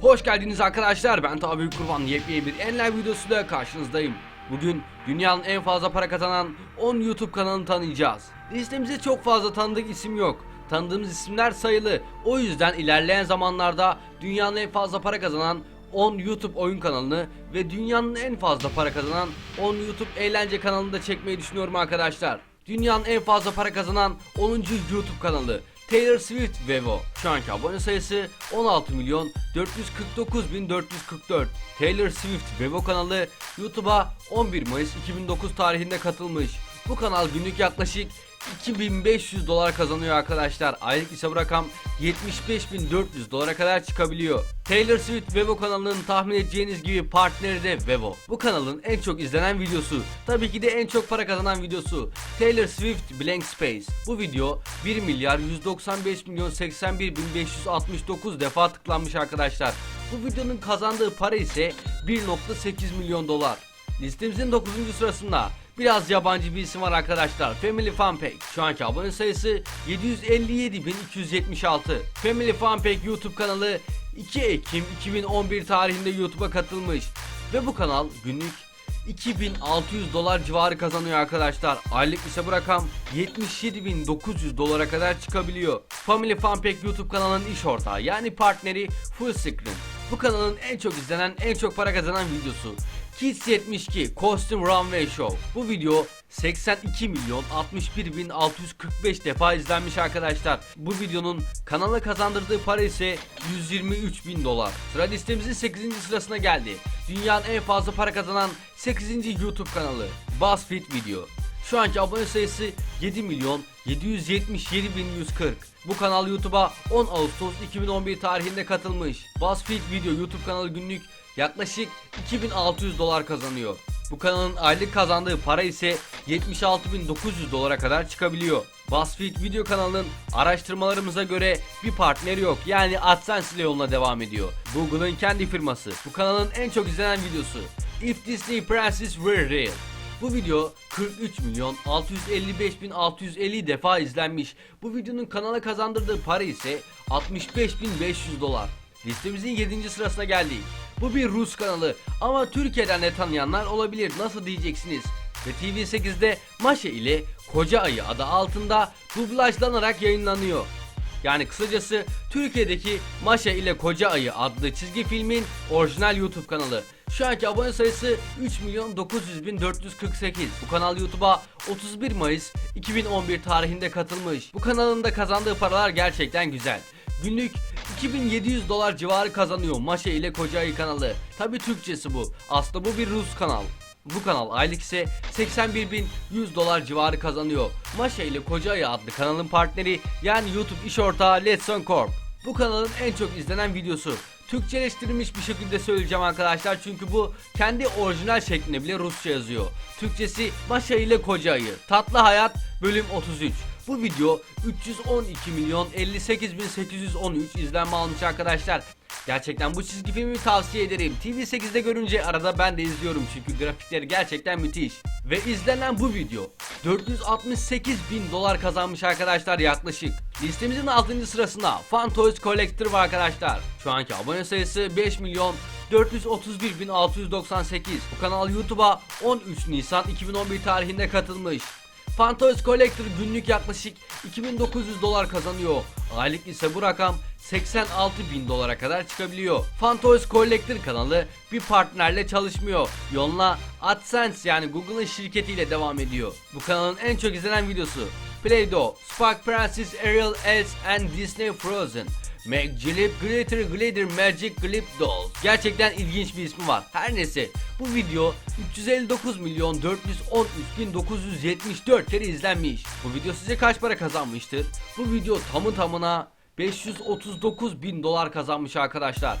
Hoş geldiniz arkadaşlar. Ben Tabi Kurban. Yepyeni bir Enler videosuyla karşınızdayım. Bugün dünyanın en fazla para kazanan 10 YouTube kanalını tanıyacağız. Listemizde çok fazla tanıdık isim yok. Tanıdığımız isimler sayılı. O yüzden ilerleyen zamanlarda dünyanın en fazla para kazanan 10 YouTube oyun kanalını ve dünyanın en fazla para kazanan 10 YouTube eğlence kanalını da çekmeyi düşünüyorum arkadaşlar. Dünyanın en fazla para kazanan 10. YouTube kanalı Taylor Swift Vevo. Şu anki abone sayısı 16 milyon 449 bin 444. Taylor Swift Vevo kanalı YouTube'a 11 Mayıs 2009 tarihinde katılmış. Bu kanal günlük yaklaşık 2500 dolar kazanıyor arkadaşlar. Aylık ise bu rakam 75.400 dolara kadar çıkabiliyor. Taylor Swift Vevo kanalının tahmin edeceğiniz gibi partneri de Vevo. Bu kanalın en çok izlenen videosu, tabii ki de en çok para kazanan videosu Taylor Swift Blank Space. Bu video 1 milyar 195 milyon 81 bin 569 defa tıklanmış arkadaşlar. Bu videonun kazandığı para ise 1.8 milyon dolar. Listemizin 9. sırasında biraz yabancı bir isim var arkadaşlar. Family Fun Pack. Şu anki abone sayısı 757.276. Family Fun Pack YouTube kanalı 2 Ekim 2011 tarihinde YouTube'a katılmış. Ve bu kanal günlük 2600 dolar civarı kazanıyor arkadaşlar. Aylık ise bu rakam 77.900 dolara kadar çıkabiliyor. Family Fun Pack YouTube kanalının iş ortağı yani partneri Full Screen. Bu kanalın en çok izlenen, en çok para kazanan videosu. Kids 72 Costume Runway Show. Bu video 82 milyon 61 bin 645 defa izlenmiş arkadaşlar. Bu videonun kanala kazandırdığı para ise 123 bin dolar. Sıra listemizin 8. sırasına geldi. Dünyanın en fazla para kazanan 8. YouTube kanalı BuzzFeed Video. Şu anki abone sayısı 7 milyon 777 bin 140. Bu kanal YouTube'a 10 Ağustos 2011 tarihinde katılmış. BuzzFeed Video YouTube kanalı günlük yaklaşık 2600 dolar kazanıyor. Bu kanalın aylık kazandığı para ise 76.900 dolara kadar çıkabiliyor. BuzzFeed video kanalının araştırmalarımıza göre bir partneri yok. Yani AdSense ile yoluna devam ediyor. Google'ın kendi firması. Bu kanalın en çok izlenen videosu. If Disney Princess Were Real. Bu video 43 milyon 655 bin 650 defa izlenmiş. Bu videonun kanala kazandırdığı para ise 65 bin 500 dolar. Listemizin 7. sırasına geldik. Bu bir Rus kanalı ama Türkiye'den de tanıyanlar olabilir. Nasıl diyeceksiniz? Ve TV8'de Maşe ile Koca Ayı adı altında dublajlanarak yayınlanıyor. Yani kısacası Türkiye'deki Maşa ile Koca Ayı adlı çizgi filmin orijinal YouTube kanalı. Şu anki abone sayısı 3 milyon 900 bin 448. Bu kanal YouTube'a 31 Mayıs 2011 tarihinde katılmış. Bu kanalın da kazandığı paralar gerçekten güzel. Günlük 2700 dolar civarı kazanıyor Maşa ile Koca Ayı kanalı. Tabi Türkçesi bu. Aslında bu bir Rus kanal. Bu kanal aylık ise 81.100 dolar civarı kazanıyor. Maşa ile Koca Ayı adlı kanalın partneri yani YouTube iş ortağı Let's On Corp. Bu kanalın en çok izlenen videosu. Türkçeleştirilmiş bir şekilde söyleyeceğim arkadaşlar çünkü bu kendi orijinal şeklinde bile Rusça yazıyor. Türkçesi Maşa ile Koca Ayı. Tatlı Hayat bölüm 33. Bu video 312 milyon 58 bin 813 izlenme almış arkadaşlar. Gerçekten bu çizgi filmi tavsiye ederim. TV8'de görünce arada ben de izliyorum çünkü grafikleri gerçekten müthiş. Ve izlenen bu video 468 bin dolar kazanmış arkadaşlar yaklaşık. Listemizin 6. sırasında Fun Toys Collector var arkadaşlar. Şu anki abone sayısı 5 milyon 431.698. Bu kanal YouTube'a 13 Nisan 2011 tarihinde katılmış. Fantoys Collector günlük yaklaşık 2900 dolar kazanıyor. Aylık ise bu rakam 86 bin dolara kadar çıkabiliyor. Fantoys Collector kanalı bir partnerle çalışmıyor. Yoluna AdSense yani Google'ın şirketiyle devam ediyor. Bu kanalın en çok izlenen videosu Play-Doh, Spark Princess Ariel Elsa and Disney Frozen. Glip Glitter Glitter Magic Glip Dolls. Gerçekten ilginç bir ismi var. Her neyse bu video 359 milyon 413 bin 974 kere izlenmiş. Bu video size kaç para kazanmıştır? Bu video tamı tamına 539 bin dolar kazanmış arkadaşlar.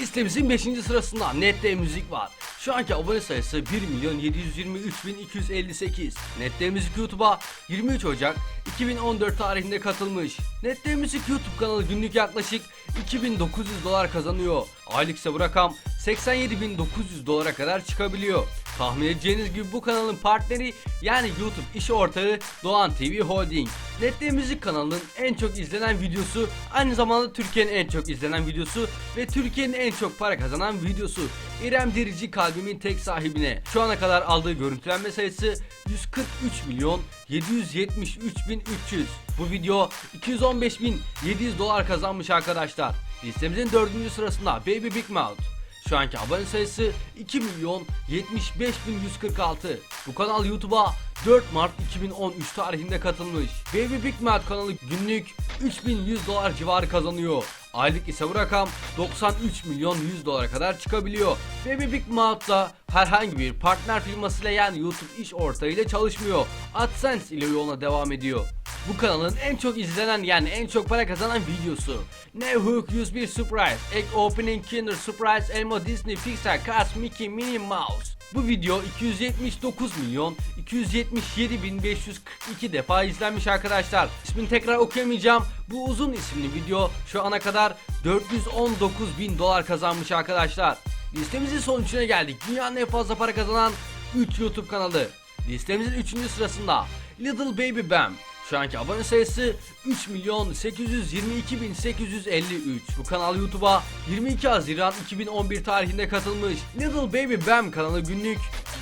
Listemizin 5. sırasında Nette Müzik var. Şu anki abone sayısı 1 milyon 723 bin 258. Nette Müzik YouTube'a 23 Ocak 2014 tarihinde katılmış. Nette Müzik YouTube kanalı günlük yaklaşık 2900 dolar kazanıyor. Aylık ise bu rakam 87.900 dolara kadar çıkabiliyor. Tahmin edeceğiniz gibi bu kanalın partneri yani YouTube iş ortağı Doğan TV Holding. Netli Müzik kanalının en çok izlenen videosu, aynı zamanda Türkiye'nin en çok izlenen videosu ve Türkiye'nin en çok para kazanan videosu. İrem Derici kalbimin tek sahibine. Şu ana kadar aldığı görüntülenme sayısı 143 milyon 773 bin 300. Bu video 215 bin 700 dolar kazanmış arkadaşlar. Listemizin dördüncü sırasında Baby Big Mouth. Şu anki abone sayısı 2 milyon 75 bin 146. Bu kanal YouTube'a 4 Mart 2013 tarihinde katılmış. Baby Big Mouth kanalı günlük 3100 dolar civarı kazanıyor. Aylık ise bu rakam 93 milyon 100 dolara kadar çıkabiliyor. Baby Big Mouth da herhangi bir partner firmasıyla yani YouTube iş ortağıyla çalışmıyor. AdSense ile yoluna devam ediyor. Bu kanalın en çok izlenen yani en çok para kazanan videosu. New Hook 101 Surprise, Egg Opening Kinder Surprise, Elmo Disney Pixar Cars Mickey Minnie Mouse. Bu video 279 milyon 277 bin 542 defa izlenmiş arkadaşlar. İsmini tekrar okuyamayacağım. Bu uzun isimli video şu ana kadar 419 bin dolar kazanmış arkadaşlar. Listemizin son üçüne geldik. Dünyanın en fazla para kazanan 3 YouTube kanalı. Listemizin 3. sırasında Little Baby Bam. Şu anki abone sayısı 3 milyon 822 bin 853. Bu kanal YouTube'a 22 Haziran 2011 tarihinde katılmış. Little Baby Bam kanalı günlük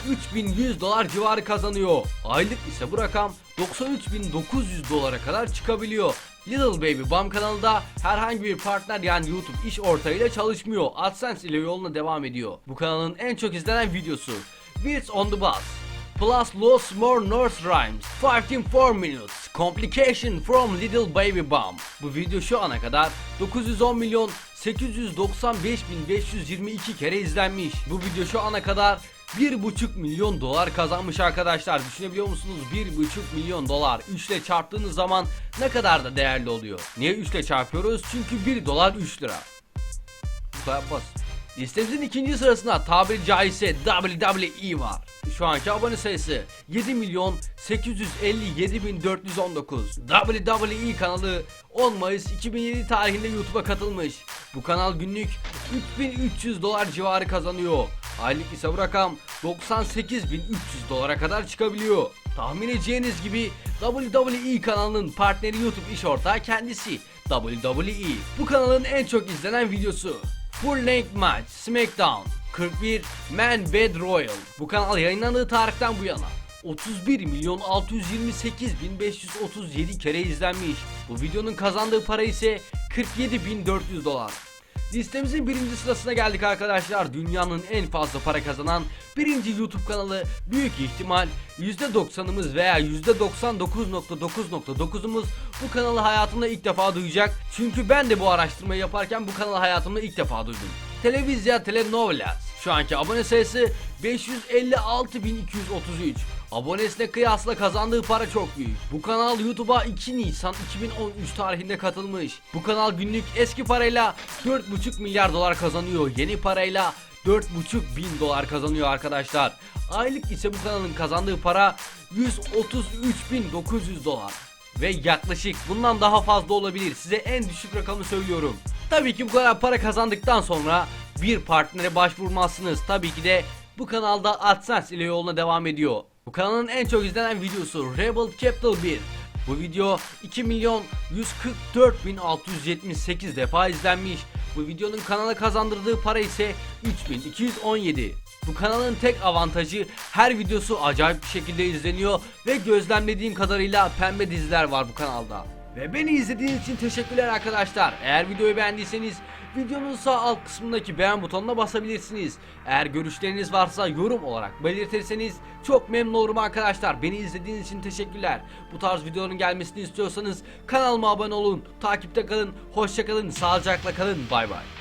3100 dolar civarı kazanıyor. Aylık ise bu rakam 93.900 dolara kadar çıkabiliyor. Little Baby Bam kanalında herhangi bir partner yani YouTube iş ortağıyla çalışmıyor. AdSense ile yoluna devam ediyor. Bu kanalın en çok izlenen videosu Wheels on the Bus Plus lots more North Rhymes 154 minutes Complication from Little Baby Bum Bu video şu ana kadar 910 milyon 895 bin 522 kere izlenmiş. Bu video şu ana kadar 1,5 milyon dolar kazanmış arkadaşlar. Düşünebiliyor musunuz? 1,5 milyon dolar 3 ile çarptığınız zaman ne kadar da değerli oluyor? Niye 3 ile çarpıyoruz? Çünkü 1 dolar 3 lira. Bu kadar basit. Listemizin ikinci sırasında tabiri caizse WWE var. Şu anki abone sayısı 7 milyon 857 bin 419. WWE kanalı 10 Mayıs 2007 tarihinde YouTube'a katılmış. Bu kanal günlük 3300 dolar civarı kazanıyor. Aylık ise bu rakam 98.300 dolara kadar çıkabiliyor. Tahmin edeceğiniz gibi WWE kanalının partneri YouTube iş ortağı kendisi WWE. Bu kanalın en çok izlenen videosu Full Length Match SmackDown 41 Man Bad Royal Bu kanal yayınlandığı tarihten bu yana 31 milyon 628 bin 537 kere izlenmiş. Bu videonun kazandığı para ise 47 bin 400 dolar. Listemizin birinci sırasına geldik arkadaşlar. Dünyanın en fazla para kazanan birinci YouTube kanalı büyük ihtimal %90'ımız veya %99.9.9'umuz bu kanalı hayatımda ilk defa duyacak. Çünkü ben de bu araştırmayı yaparken bu kanalı hayatımda ilk defa duydum. Televizya Telenovelas. Şu anki abone sayısı 556.233. Abonesine kıyasla kazandığı para çok büyük. Bu kanal YouTube'a 2 Nisan 2013 tarihinde katılmış. Bu kanal günlük eski parayla 4,5 milyar dolar kazanıyor. Yeni parayla 4,5 bin dolar kazanıyor arkadaşlar. Aylık ise bu kanalın kazandığı para 133.900 dolar. Ve yaklaşık bundan daha fazla olabilir. Size en düşük rakamı söylüyorum. Tabii ki bu kadar para kazandıktan sonra bir partnere başvurmazsınız. Tabii ki de bu kanalda AdSense ile yoluna devam ediyor. Bu kanalın en çok izlenen videosu Rebel Capital 1. Bu video 2 milyon 144 bin 678 defa izlenmiş. Bu videonun kanala kazandırdığı para ise 3217. Bu kanalın tek avantajı her videosu acayip bir şekilde izleniyor ve gözlemlediğim kadarıyla pembe diziler var bu kanalda. Ve beni izlediğiniz için teşekkürler arkadaşlar. Eğer videoyu beğendiyseniz videonun sağ alt kısmındaki beğen butonuna basabilirsiniz. Eğer görüşleriniz varsa yorum olarak belirtirseniz çok memnun olurum arkadaşlar. Beni izlediğiniz için teşekkürler. Bu tarz videoların gelmesini istiyorsanız kanalıma abone olun. Takipte kalın. Hoşça kalın. Sağlıcakla kalın. Bay bay.